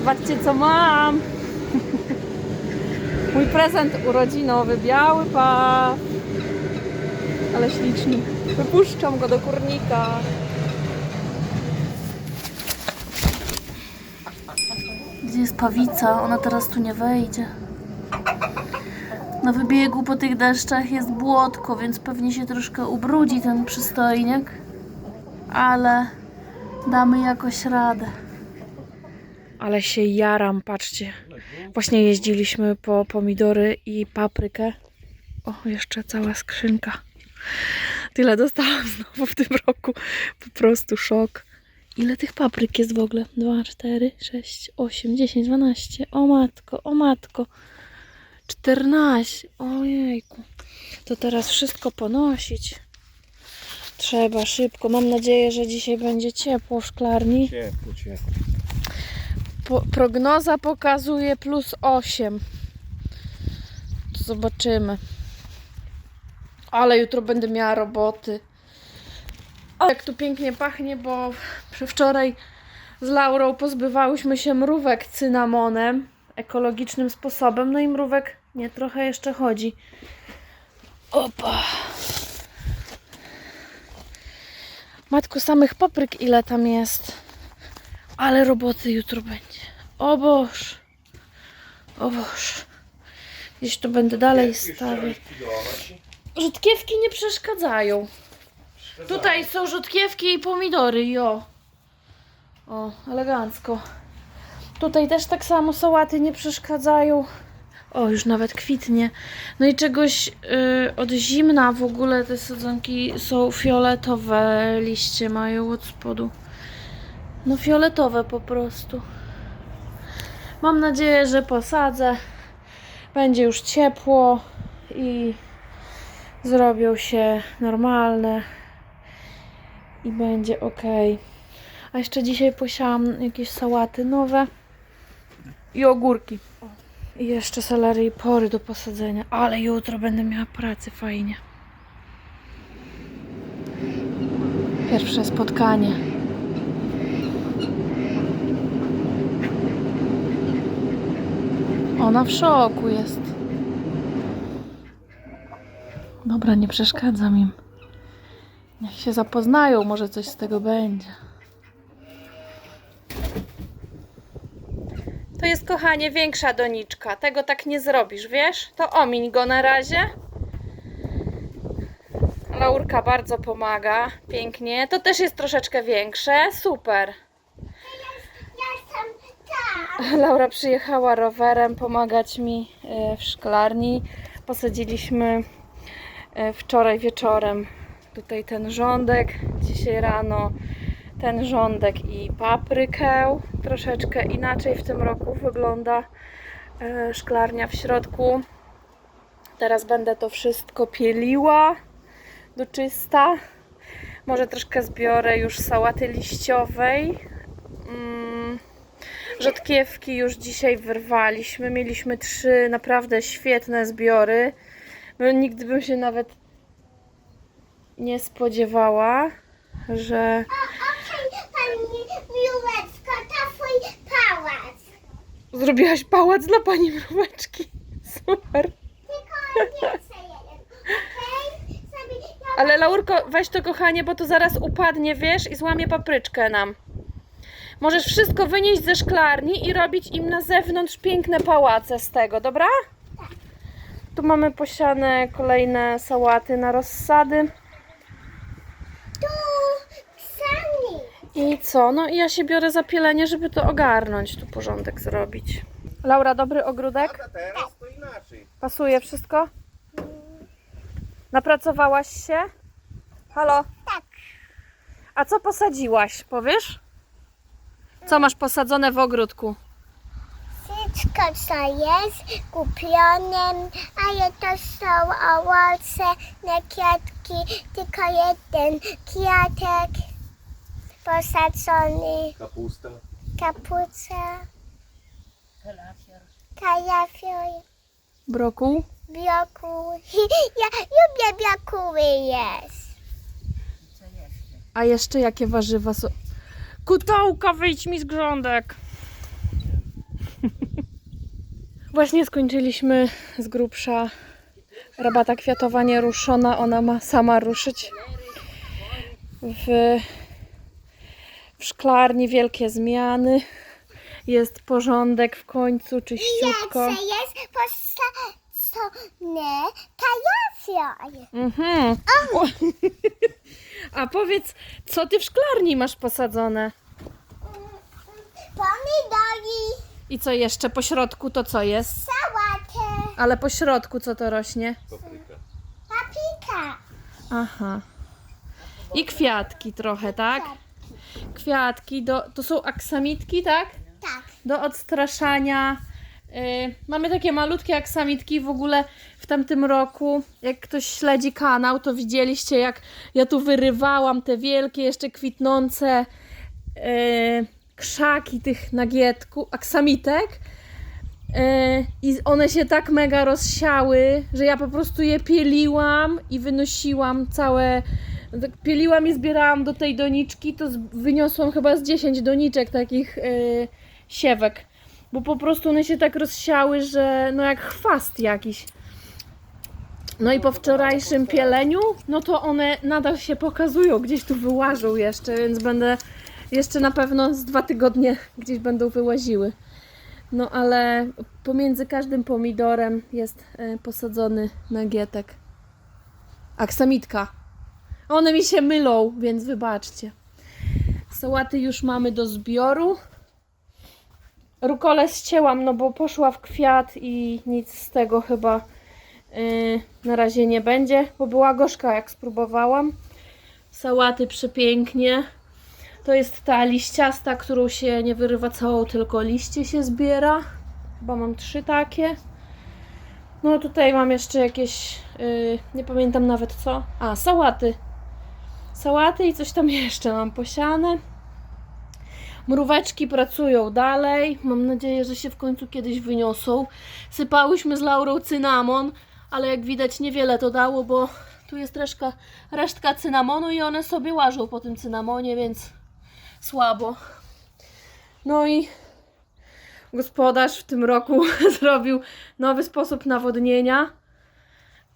Zobaczcie, co mam. Mój prezent urodzinowy, biały paw. Ale śliczny. Wypuszczam go do kurnika. Gdzie jest pawica? Ona teraz tu nie wejdzie. Na wybiegu po tych deszczach jest błotko, więc pewnie się troszkę ubrudzi ten przystojniak. Ale damy jakoś radę. Ale się jaram, patrzcie. Właśnie jeździliśmy po pomidory i paprykę. O, jeszcze cała skrzynka. Tyle dostałam znowu w tym roku. Po prostu szok. Ile tych papryk jest w ogóle? 2, 4, 6, 8, 10, 12. O matko, o matko. 14. Ojejku. To teraz wszystko ponosić. Trzeba szybko. Mam nadzieję, że dzisiaj będzie ciepło w szklarni. Ciepło, ciepło. Po, prognoza pokazuje plus 8. To zobaczymy. Ale jutro będę miała roboty. O, jak tu pięknie pachnie, bo wczoraj z Laurą pozbywałyśmy się mrówek cynamonem ekologicznym sposobem. No i mrówek nie trochę jeszcze chodzi. Opa. Matko, samych papryk ile tam jest. Ale roboty jutro będzie. O Boż. O Boż. Gdzieś to będę dalej stawiać. Rzutkiewki nie przeszkadzają. Tutaj są rzutkiewki i pomidory, jo. O, elegancko. Tutaj też tak samo sałaty nie przeszkadzają. O, już nawet kwitnie. No i czegoś y, od zimna w ogóle te sadzonki są fioletowe liście mają od spodu. No fioletowe po prostu. Mam nadzieję, że posadzę. Będzie już ciepło i zrobią się normalne i będzie ok. A jeszcze dzisiaj posiałam jakieś sałaty nowe i ogórki. I jeszcze selery i pory do posadzenia. Ale jutro będę miała pracy fajnie. Pierwsze spotkanie. Ona w szoku jest. Dobra, nie przeszkadzam im. Niech się zapoznają, może coś z tego będzie. To jest, kochanie, większa doniczka. Tego tak nie zrobisz, wiesz? To omiń go na razie. Laurka bardzo pomaga. Pięknie. To też jest troszeczkę większe. Super. Laura przyjechała rowerem pomagać mi e, w szklarni. Posadziliśmy e, wczoraj wieczorem tutaj ten rządek, dzisiaj rano ten rządek i paprykę. Troszeczkę inaczej w tym roku wygląda e, szklarnia w środku. Teraz będę to wszystko pieliła do czysta. Może troszkę zbiorę już sałaty liściowej. Rzodkiewki już dzisiaj wyrwaliśmy. Mieliśmy trzy naprawdę świetne zbiory. No, nigdy bym się nawet nie spodziewała, że to pałac. zrobiłaś pałac dla pani mróweczki. Super. Tylko nie chcę jeden, Ale Laurko, weź to kochanie, bo to zaraz upadnie, wiesz, i złamie papryczkę nam. Możesz wszystko wynieść ze szklarni i robić im na zewnątrz piękne pałace z tego, dobra? Tu mamy posiane kolejne sałaty na rozsady. tu sami. I co? No i ja się biorę za pielenie, żeby to ogarnąć, tu porządek zrobić. Laura, dobry ogródek? A teraz to inaczej. Pasuje wszystko? Napracowałaś się? Halo? Tak. A co posadziłaś, powiesz? Co masz posadzone w ogródku? Wszystko co jest kupione, ale to są owoce, nie kwiatki, tylko jeden kwiatek posadzony, Kapusta. kapuca, kalafior, Brokuł? biokół. Ja lubię biokóły jest. A jeszcze jakie warzywa są? Kutołka, wyjdź mi z grządek. Właśnie skończyliśmy z grubsza rabata kwiatowa nieruszona. Ona ma sama ruszyć. W, w szklarni wielkie zmiany. Jest porządek w końcu, czyściutko. Jeszcze jest posadzone kajafia. Mhm. O. A powiedz, co ty w szklarni masz posadzone? Pomidory, I co jeszcze po środku to co jest? sałatę, Ale po środku co to rośnie? Papryka. papryka. Aha. I kwiatki trochę, tak? Kwiatki, do, to są aksamitki, tak? Tak. Do odstraszania. Y, mamy takie malutkie aksamitki w ogóle w tamtym roku. Jak ktoś śledzi kanał, to widzieliście jak ja tu wyrywałam te wielkie, jeszcze kwitnące y, krzaki tych nagietku, aksamitek. Y, I one się tak mega rozsiały, że ja po prostu je pieliłam i wynosiłam całe. tak Pieliłam i zbierałam do tej doniczki, to wyniosłam chyba z 10 doniczek takich y, siewek. Bo po prostu one się tak rozsiały, że no jak chwast jakiś. No i po wczorajszym pieleniu, no to one nadal się pokazują, gdzieś tu wyłażą jeszcze, więc będę jeszcze na pewno z dwa tygodnie gdzieś będą wyłaziły. No ale pomiędzy każdym pomidorem jest e, posadzony nagietek. Aksamitka. One mi się mylą, więc wybaczcie. Sałaty już mamy do zbioru. Rukolę ścięłam, no bo poszła w kwiat i nic z tego chyba yy, na razie nie będzie, bo była gorzka jak spróbowałam. Sałaty przepięknie. To jest ta liściasta, którą się nie wyrywa całą, tylko liście się zbiera. Chyba mam trzy takie. No tutaj mam jeszcze jakieś, yy, nie pamiętam nawet co. A, sałaty. Sałaty i coś tam jeszcze mam posiane. Mróweczki pracują dalej. Mam nadzieję, że się w końcu kiedyś wyniosą. Sypałyśmy z Laurą cynamon, ale jak widać niewiele to dało, bo tu jest resztka, resztka cynamonu i one sobie łażą po tym cynamonie, więc słabo. No i gospodarz w tym roku zrobił nowy sposób nawodnienia.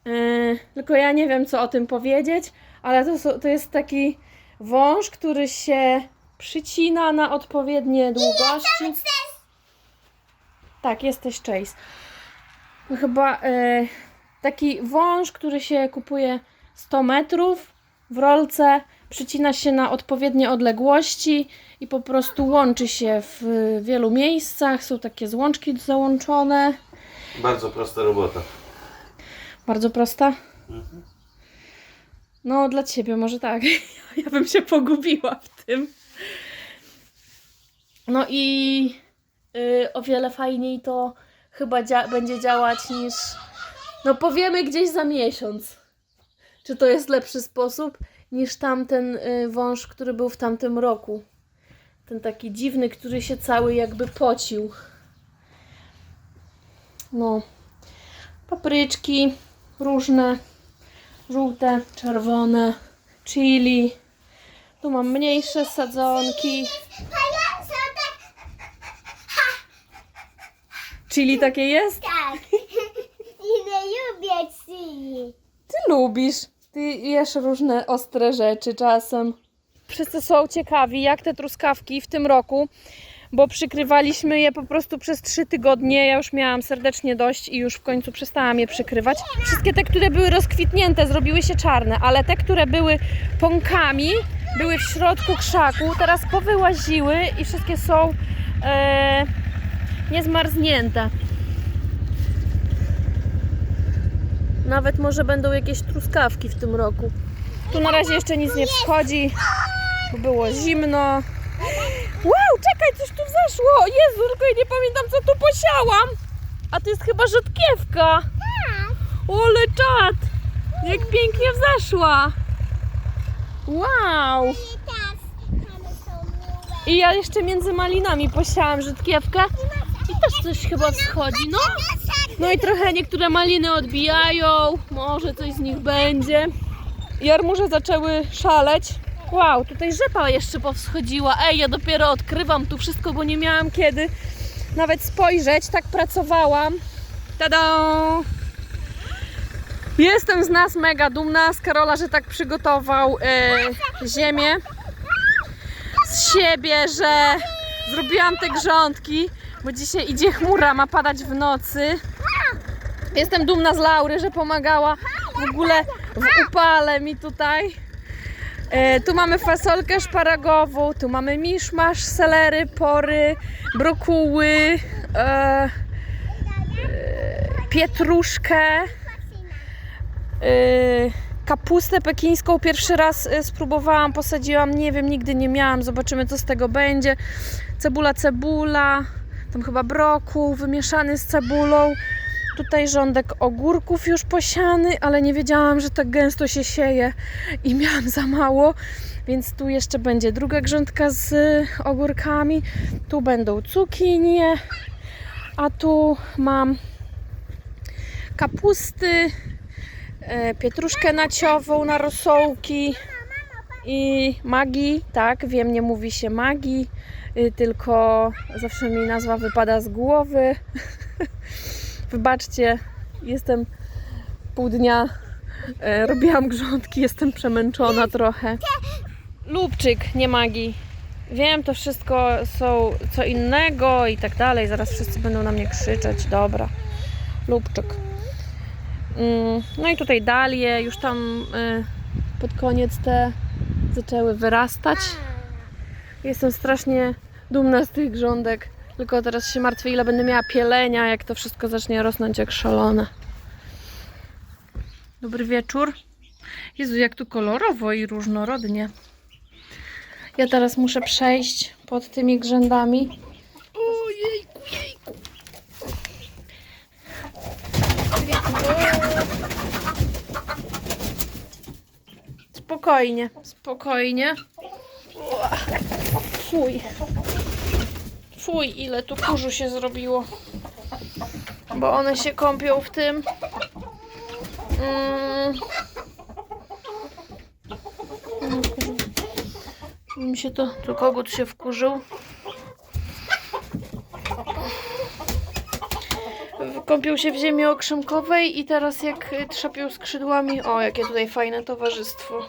Yy, tylko ja nie wiem, co o tym powiedzieć, ale to, to jest taki wąż, który się przycina na odpowiednie długości. Tak, jesteś Chase. Chyba e, taki wąż, który się kupuje 100 metrów w rolce, przycina się na odpowiednie odległości i po prostu łączy się w wielu miejscach. Są takie złączki załączone. Bardzo prosta robota. Bardzo prosta. No, dla ciebie może tak. Ja bym się pogubiła w tym. No i y, o wiele fajniej to chyba dzia- będzie działać niż. No, powiemy gdzieś za miesiąc. Czy to jest lepszy sposób niż tamten y, wąż, który był w tamtym roku. Ten taki dziwny, który się cały jakby pocił. No papryczki różne, żółte, czerwone, chili. Tu mam mniejsze sadzonki. Pająca tak, Chili takie jest? tak. I nie lubię chili. Ty lubisz. Ty jesz różne ostre rzeczy czasem. Wszyscy są ciekawi, jak te truskawki w tym roku, bo przykrywaliśmy je po prostu przez trzy tygodnie. Ja już miałam serdecznie dość i już w końcu przestałam je przykrywać. Wszystkie te, które były rozkwitnięte, zrobiły się czarne, ale te, które były pąkami, były w środku krzaku, teraz powyłaziły i wszystkie są e, niezmarznięte. Nawet może będą jakieś truskawki w tym roku. Tu na razie jeszcze nic nie wschodzi, bo było zimno. Wow, czekaj, coś tu wzeszło! Jezu, tylko ja nie pamiętam co tu posiałam. A to jest chyba rzodkiewka. Ole czad! Jak pięknie wzeszła. Wow! I ja jeszcze między malinami posiałam rzodkiewkę. I też coś chyba wschodzi, no. No i trochę niektóre maliny odbijają, może coś z nich będzie. Jarmuże zaczęły szaleć. Wow, tutaj rzepa jeszcze powschodziła. Ej, ja dopiero odkrywam tu wszystko, bo nie miałam kiedy nawet spojrzeć, tak pracowałam. Tada! Jestem z nas mega dumna, z Karola, że tak przygotował e, ziemię. Z siebie, że zrobiłam te grządki, bo dzisiaj idzie chmura, ma padać w nocy. Jestem dumna z Laury, że pomagała w ogóle w upale mi tutaj. E, tu mamy fasolkę szparagową, tu mamy miszmasz, selery, pory, brokuły, e, e, pietruszkę, e, kapustę pekińską. Pierwszy raz e, spróbowałam, posadziłam, nie wiem, nigdy nie miałam, zobaczymy co z tego będzie. Cebula, cebula, tam chyba brokuł wymieszany z cebulą. Tutaj rządek ogórków już posiany, ale nie wiedziałam, że tak gęsto się sieje i miałam za mało, więc tu jeszcze będzie druga grządka z ogórkami. Tu będą cukinie, a tu mam kapusty, e, pietruszkę naciową na rosołki i magii. Tak, wiem, nie mówi się magii, tylko zawsze mi nazwa wypada z głowy. Wybaczcie, jestem pół dnia, e, robiłam grządki, jestem przemęczona trochę. Lubczyk, nie magii. Wiem, to wszystko są co innego i tak dalej. Zaraz wszyscy będą na mnie krzyczeć. Dobra. Lubczyk. Mm, No i tutaj dalie, już tam e, pod koniec te zaczęły wyrastać. Jestem strasznie dumna z tych grządek. Tylko teraz się martwię, ile będę miała pielenia, jak to wszystko zacznie rosnąć jak szalone. Dobry wieczór. Jezu, jak tu kolorowo i różnorodnie. Ja teraz muszę przejść pod tymi grzędami. Ojejku, jejku. Spokojnie, spokojnie. Fuj. Fuj, ile tu kurzu się zrobiło. Bo one się kąpią w tym. Mm. Mi się to, tu kogut się wkurzył. Kąpił się w ziemi okrzemkowej i teraz jak trzapią skrzydłami, o jakie tutaj fajne towarzystwo.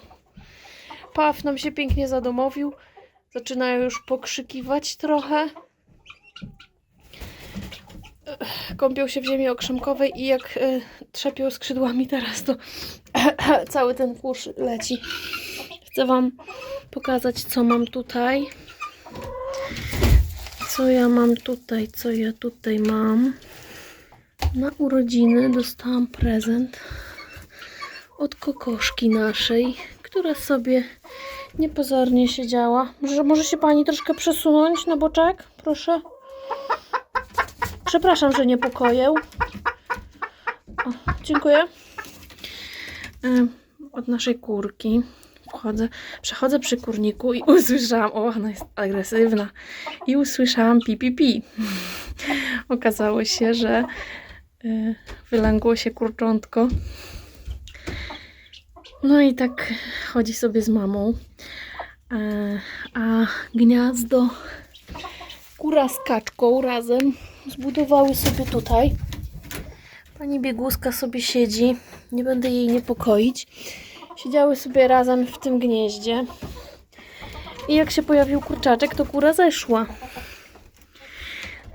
Paw nam się pięknie zadomowił. Zaczynają już pokrzykiwać trochę kąpią się w ziemi okrzemkowej i jak y, trzepią skrzydłami teraz, to cały ten kurz leci. Chcę Wam pokazać, co mam tutaj. Co ja mam tutaj, co ja tutaj mam. Na urodziny dostałam prezent od kokoszki naszej, która sobie niepozornie siedziała. Może, może się Pani troszkę przesunąć na boczek? Proszę. Przepraszam, że niepokoję. O, dziękuję. Od naszej kurki wchodzę, przechodzę przy kurniku i usłyszałam, o, ona jest agresywna, i usłyszałam pi, pi, pi. Okazało się, że y, wylęgło się kurczątko. No i tak chodzi sobie z mamą. E, a gniazdo kura z kaczką razem zbudowały sobie tutaj. Pani biegłuska sobie siedzi. Nie będę jej niepokoić. Siedziały sobie razem w tym gnieździe. I jak się pojawił kurczaczek, to kura zeszła.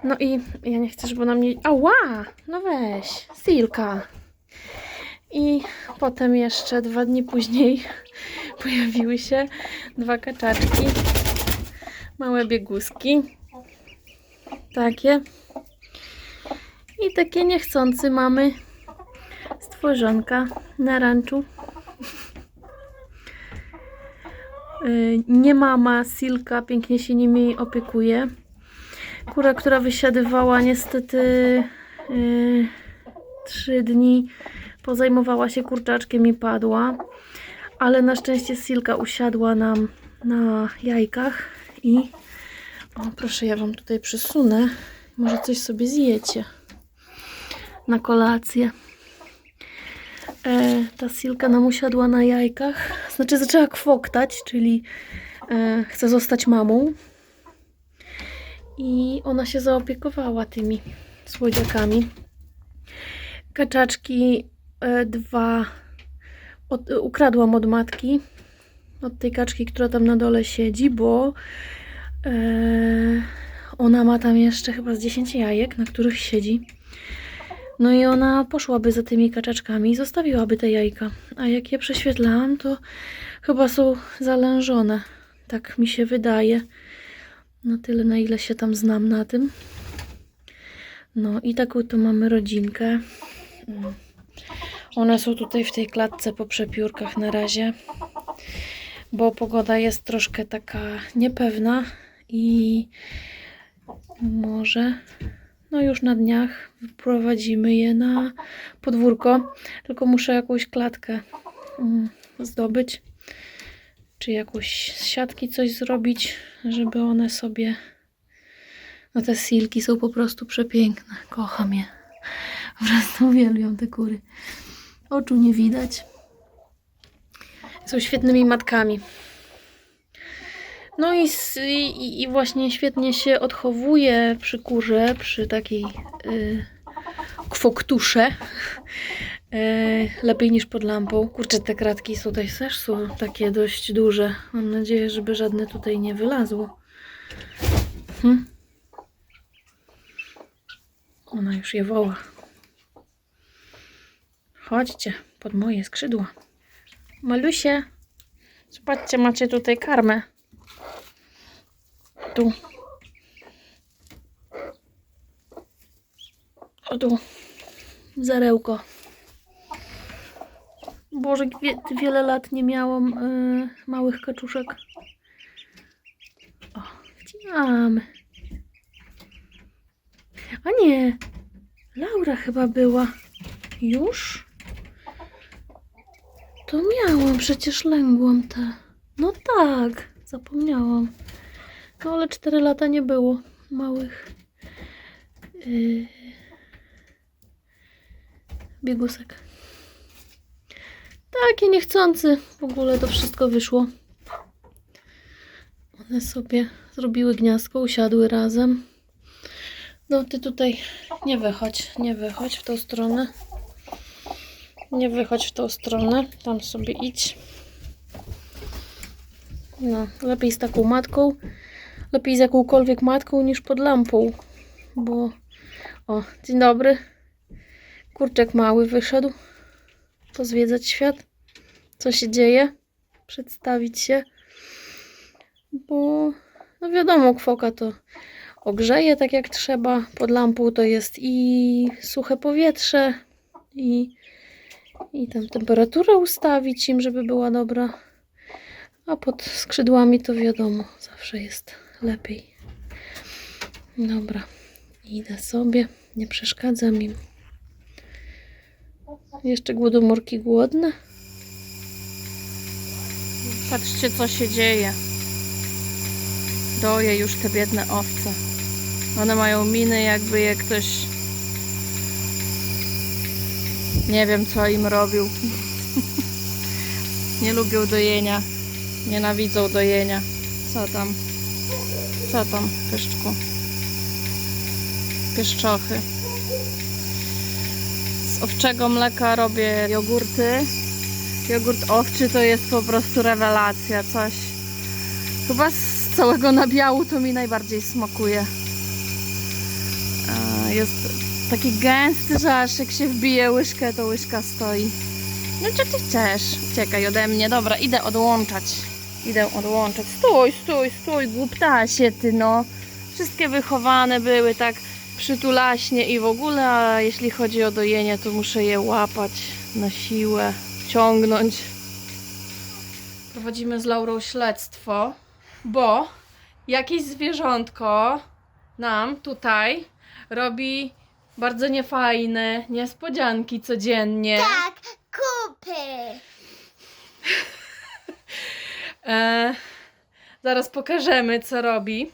No i ja nie chcę, żeby ona mnie... Ała! No weź, Silka. I potem jeszcze dwa dni później pojawiły się dwa kaczaczki. Małe biegłuski. Takie. I takie niechcący mamy stworzonka na ranczu. Y, Nie mama Silka pięknie się nimi opiekuje. Kura, która wysiadywała niestety y, trzy dni pozajmowała się kurczaczkiem i padła. Ale na szczęście Silka usiadła nam na jajkach i o, proszę, ja wam tutaj przysunę. Może coś sobie zjecie na kolację. E, ta silka nam usiadła na jajkach. Znaczy zaczęła kwoktać, czyli e, chce zostać mamą. i ona się zaopiekowała tymi słodziakami. Kaczaczki dwa od, ukradłam od matki, od tej kaczki, która tam na dole siedzi, bo e, ona ma tam jeszcze chyba z 10 jajek, na których siedzi. No i ona poszłaby za tymi kaczaczkami i zostawiłaby te jajka. A jak je prześwietlałam, to chyba są zalężone. Tak mi się wydaje. Na tyle, na ile się tam znam na tym. No i taką tu mamy rodzinkę. One są tutaj w tej klatce po przepiórkach na razie, bo pogoda jest troszkę taka niepewna i może no już na dniach wyprowadzimy je na podwórko. Tylko muszę jakąś klatkę mm, zdobyć, czy jakąś z siatki coś zrobić, żeby one sobie. No te silki są po prostu przepiękne. Kocham je. Po uwielbiam te kury. Oczu nie widać. Są świetnymi matkami. No i, i, i właśnie świetnie się odchowuje przy kurze, przy takiej y, kwoktusze. Y, lepiej niż pod lampą. Kurczę, te kratki tutaj też są takie dość duże. Mam nadzieję, żeby żadne tutaj nie wylazło. Hm? Ona już je woła. Chodźcie pod moje skrzydła. Malusie, zobaczcie, macie tutaj karmę. Tu. O tu. Zarełko. Boże, wie, wiele lat nie miałam y, małych kaczuszek. O, wcinamy. A nie, Laura chyba była. Już? To miałam, przecież lęgłam te. No tak, zapomniałam. No ale 4 lata nie było małych yy, biegusek. Takie niechcący w ogóle to wszystko wyszło. One sobie zrobiły gniazdko, usiadły razem. No ty tutaj nie wychodź, nie wychodź w tą stronę. Nie wychodź w tą stronę, tam sobie idź. No, lepiej z taką matką, lepiej z jakąkolwiek matką niż pod lampą, bo... O, dzień dobry. Kurczek mały wyszedł pozwiedzać świat. Co się dzieje? Przedstawić się. Bo, no wiadomo, kwoka to ogrzeje tak jak trzeba. Pod lampą to jest i suche powietrze, i, i tam temperaturę ustawić im, żeby była dobra. A pod skrzydłami to wiadomo, zawsze jest lepiej. Dobra, idę sobie, nie przeszkadzam im. Jeszcze głodomorki głodne. Patrzcie, co się dzieje. Doję już te biedne owce. One mają miny, jakby je ktoś. Nie wiem, co im robił. Nie lubią dojenia. Nienawidzą dojenia. Co tam? Co tam, pyszczku? Pieszczochy. Z owczego mleka robię jogurty. Jogurt owczy to jest po prostu rewelacja. Coś. Chyba z całego nabiału to mi najbardziej smakuje. Jest taki gęsty, że aż jak się wbije łyżkę, to łyżka stoi. No co ty chcesz? Uciekaj ode mnie. Dobra, idę odłączać. Idę odłączać. Stój, stój, stój, głuptasie ty no. Wszystkie wychowane były tak przytulaśnie i w ogóle, a jeśli chodzi o dojenie, to muszę je łapać na siłę, ciągnąć. Prowadzimy z Laurą śledztwo, bo jakieś zwierzątko nam tutaj robi bardzo niefajne niespodzianki codziennie. Tak, kupy. E, zaraz pokażemy, co robi.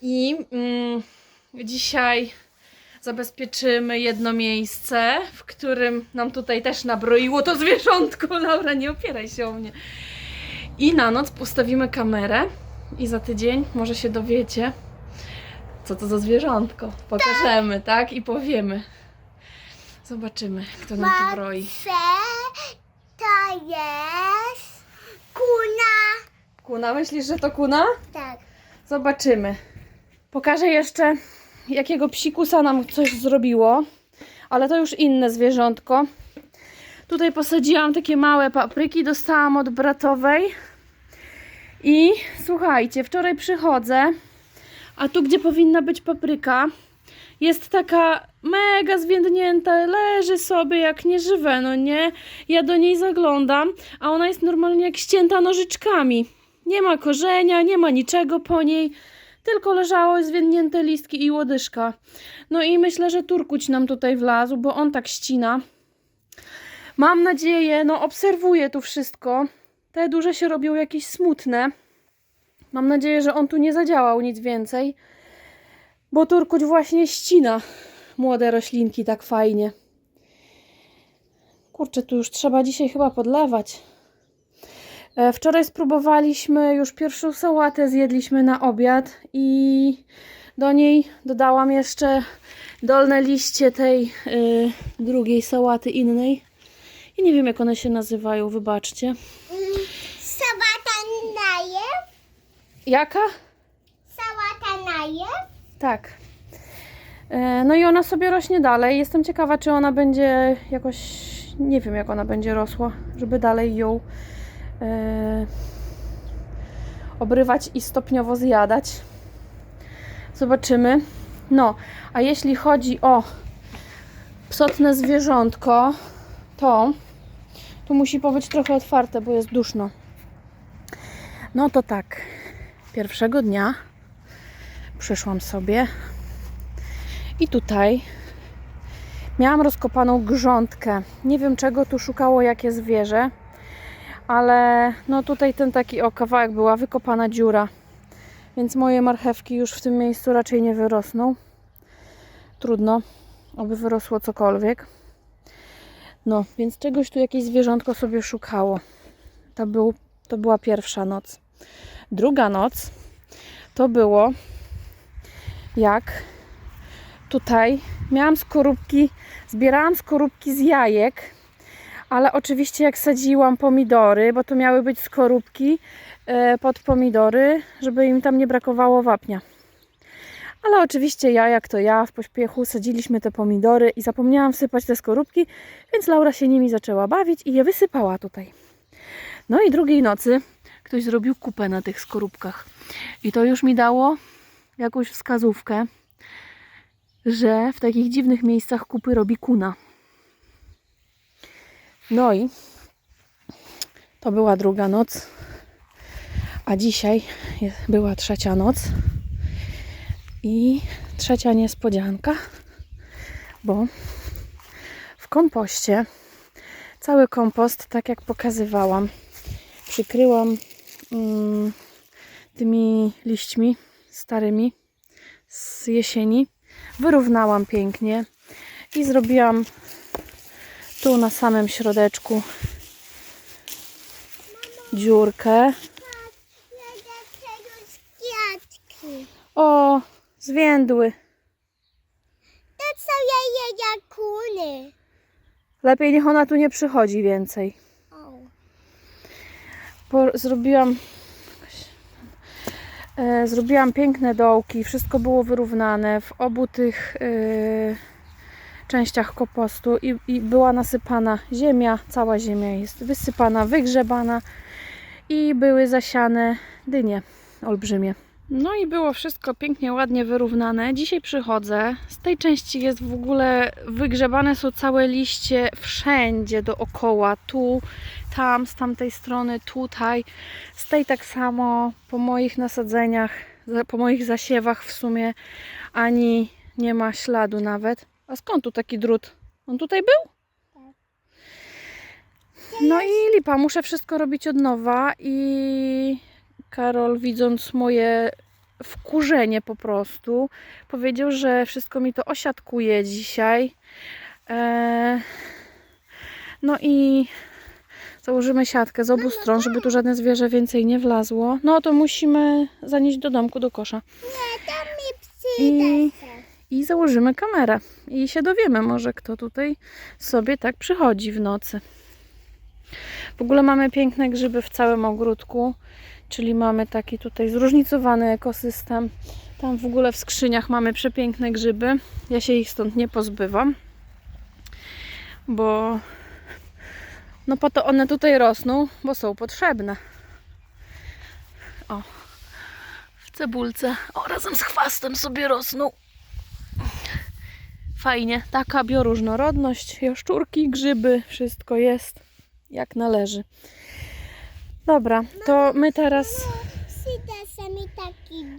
I mm, dzisiaj zabezpieczymy jedno miejsce, w którym nam tutaj też nabroiło to zwierzątko. Laura, nie opieraj się o mnie. I na noc postawimy kamerę i za tydzień może się dowiecie, co to za zwierzątko. Pokażemy, tak? I powiemy. Zobaczymy, kto nam tu broi. Matce to jest kuna. Kuna, myślisz, że to kuna? Tak. Zobaczymy. Pokażę jeszcze, jakiego psikusa nam coś zrobiło, ale to już inne zwierzątko. Tutaj posadziłam takie małe papryki, dostałam od bratowej. I słuchajcie, wczoraj przychodzę, a tu, gdzie powinna być papryka, jest taka mega zwiędnięta, leży sobie jak nieżywe, no nie? Ja do niej zaglądam, a ona jest normalnie jak ścięta nożyczkami. Nie ma korzenia, nie ma niczego po niej, tylko leżało zwiędnięte listki i łodyżka. No i myślę, że turkuć nam tutaj wlazł, bo on tak ścina. Mam nadzieję, no obserwuję tu wszystko. Te duże się robią jakieś smutne. Mam nadzieję, że on tu nie zadziałał nic więcej, bo turkuć właśnie ścina młode roślinki tak fajnie. Kurczę, tu już trzeba dzisiaj chyba podlewać. E, Wczoraj spróbowaliśmy już pierwszą sałatę, zjedliśmy na obiad i do niej dodałam jeszcze dolne liście tej y, drugiej sałaty innej. I nie wiem jak one się nazywają, wybaczcie. Sałata naje. Jaka? Sałata naje. Tak. E, No i ona sobie rośnie dalej. Jestem ciekawa, czy ona będzie jakoś. Nie wiem, jak ona będzie rosła, żeby dalej ją e, obrywać i stopniowo zjadać. Zobaczymy. No, a jeśli chodzi o psotne zwierzątko, to tu musi pobyć trochę otwarte, bo jest duszno. No to tak. Pierwszego dnia przyszłam sobie i tutaj miałam rozkopaną grządkę. Nie wiem czego tu szukało jakie zwierzę, ale no tutaj ten taki o kawałek była wykopana dziura. Więc moje marchewki już w tym miejscu raczej nie wyrosną. Trudno, aby wyrosło cokolwiek. No, więc czegoś tu jakieś zwierzątko sobie szukało. To, był, to była pierwsza noc. Druga noc to było jak tutaj miałam skorupki, zbierałam skorupki z jajek, ale oczywiście jak sadziłam pomidory, bo to miały być skorupki e, pod pomidory, żeby im tam nie brakowało wapnia. Ale oczywiście ja, jak to ja, w pośpiechu sadziliśmy te pomidory i zapomniałam wsypać te skorupki, więc Laura się nimi zaczęła bawić i je wysypała tutaj. No i drugiej nocy ktoś zrobił kupę na tych skorupkach. I to już mi dało jakąś wskazówkę, że w takich dziwnych miejscach kupy robi kuna. No i to była druga noc, a dzisiaj była trzecia noc i trzecia niespodzianka, bo w kompoście cały kompost, tak jak pokazywałam, przykryłam tymi liśćmi starymi z jesieni. Wyrównałam pięknie i zrobiłam tu na samym środeczku dziurkę. O, zwiędły. To są jaje kuny. Lepiej niech ona tu nie przychodzi więcej. Zrobiłam e, zrobiłam piękne dołki, wszystko było wyrównane w obu tych e, częściach kompostu i, i była nasypana ziemia, cała ziemia jest wysypana, wygrzebana i były zasiane dynie olbrzymie. No i było wszystko pięknie, ładnie wyrównane. Dzisiaj przychodzę. Z tej części jest w ogóle wygrzebane są całe liście wszędzie dookoła. Tu, tam, z tamtej strony, tutaj. Z tej tak samo po moich nasadzeniach, po moich zasiewach w sumie ani nie ma śladu nawet. A skąd tu taki drut? On tutaj był? No i lipa, muszę wszystko robić od nowa i Karol widząc moje wkurzenie po prostu powiedział, że wszystko mi to osiadkuje dzisiaj. Eee, no i założymy siatkę z obu stron, żeby tu żadne zwierzę więcej nie wlazło. No to musimy zanieść do domku, do kosza. Nie, tam mi psy i, i założymy kamerę. I się dowiemy może, kto tutaj sobie tak przychodzi w nocy. W ogóle mamy piękne grzyby w całym ogródku, czyli mamy taki tutaj zróżnicowany ekosystem. Tam w ogóle w skrzyniach mamy przepiękne grzyby. Ja się ich stąd nie pozbywam, bo no po to one tutaj rosną, bo są potrzebne. O, w cebulce. O, razem z chwastem sobie rosną. Fajnie, taka bioróżnorodność, jaszczurki, grzyby, wszystko jest jak należy. Dobra, to my teraz...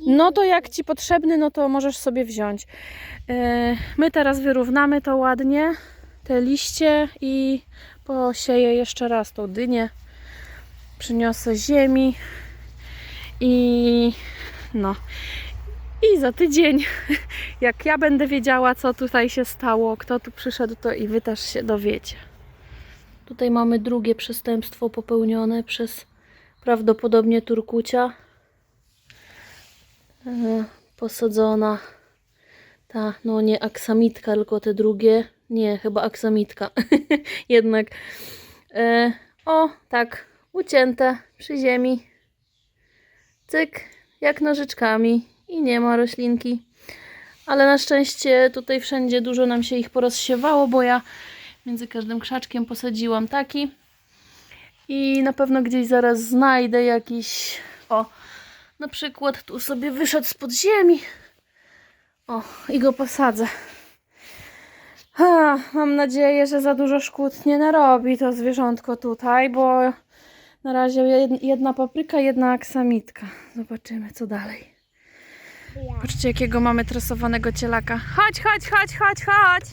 No to jak Ci potrzebny, no to możesz sobie wziąć. Yy, My teraz wyrównamy to ładnie, te liście i posieję jeszcze raz tą dynię. Przyniosę ziemi i no. I za tydzień, jak ja będę wiedziała, co tutaj się stało, kto tu przyszedł, to i Wy też się dowiecie. Tutaj mamy drugie przestępstwo popełnione przez prawdopodobnie Turkucia. E, posadzona ta, no nie aksamitka, tylko te drugie. Nie, chyba aksamitka. Jednak. E, o, tak, ucięte przy ziemi. Cyk, jak nożyczkami. I nie ma roślinki. Ale na szczęście tutaj wszędzie dużo nam się ich porozsiewało, bo ja między każdym krzaczkiem posadziłam taki. I na pewno gdzieś zaraz znajdę jakiś. O, na przykład tu sobie wyszedł spod ziemi. O, i go posadzę. Ha, mam nadzieję, że za dużo szkód nie narobi to zwierzątko tutaj, bo na razie jed- jedna papryka, jedna aksamitka. Zobaczymy, co dalej. Patrzcie, jakiego mamy tresowanego cielaka. Chodź, chodź, chodź, chodź, chodź.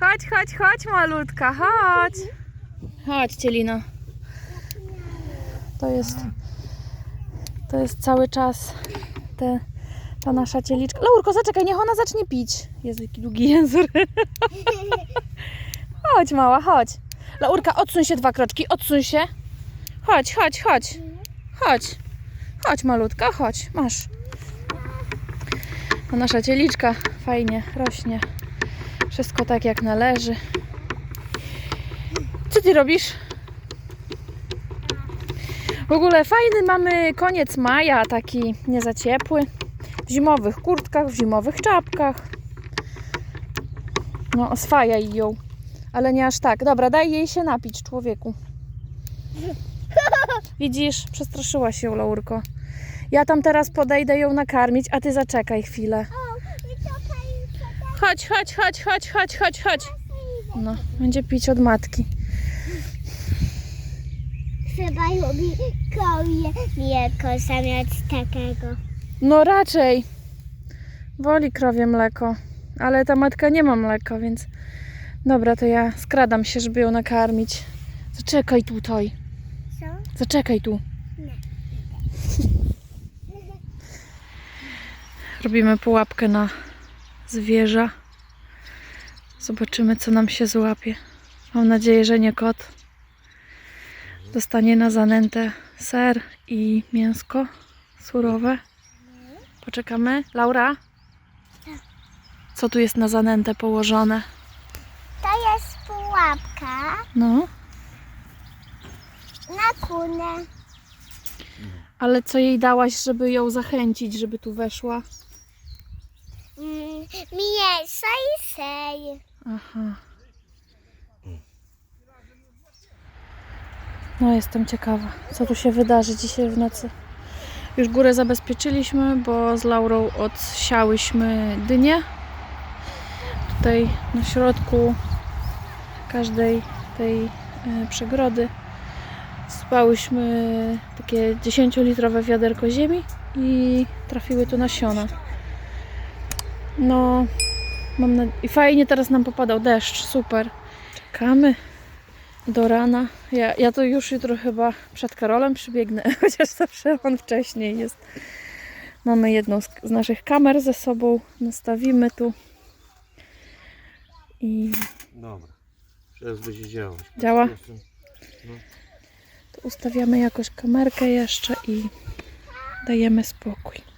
Chodź, chodź, chodź, malutka, chodź. Chodź, cielino. To jest to jest cały czas te, ta nasza cieliczka. Laurko, zaczekaj, niech ona zacznie pić. Jezu, jaki długi język. chodź, mała, chodź. Laurka, odsuń się dwa kroczki, odsuń się. Chodź, chodź, chodź. Chodź. Chodź, malutka, chodź, masz. Ta nasza cieliczka fajnie rośnie. Wszystko tak jak należy. Co ty robisz? W ogóle fajny mamy koniec maja, taki nie za ciepły. W zimowych kurtkach, w zimowych czapkach. No, oswajaj ją. Ale nie aż tak. Dobra, daj jej się napić, człowieku. Widzisz, przestraszyła się Laurko. Ja tam teraz podejdę ją nakarmić, a ty zaczekaj chwilę. Chodź, chodź, chodź, chodź, chodź, chodź, chodź. No, będzie pić od matki. Chyba lubi kołie zamiast takiego. No raczej. Woli krowie mleko. Ale ta matka nie ma mleka, więc... Dobra, to ja skradam się, żeby ją nakarmić. Zaczekaj tutaj. Co? Zaczekaj tu. Robimy pułapkę na zwierza. Zobaczymy, co nam się złapie. Mam nadzieję, że nie kot. Dostanie na zanętę ser i mięsko surowe. Poczekamy. Laura? Co tu jest na zanętę położone? To jest pułapka No, na kunę. ale co jej dałaś, żeby ją zachęcić, żeby tu weszła? Mm, mięso i sej. Aha. No, jestem ciekawa, co tu się wydarzy dzisiaj w nocy. Już górę zabezpieczyliśmy, bo z Laurą odsiałyśmy dynię. Tutaj na środku każdej tej e, przegrody spałyśmy takie 10-litrowe wiaderko ziemi i trafiły tu nasiona. No, Mam na... I fajnie teraz nam popadał deszcz, super. Czekamy do rana. Ja, ja to już jutro chyba przed Karolem przybiegnę, chociaż zawsze on wcześniej jest. Mamy jedną z, z naszych kamer ze sobą, nastawimy tu i Dobra. Teraz będzie działać. Działa? Jestem- tu ustawiamy jakoś kamerkę jeszcze i dajemy spokój.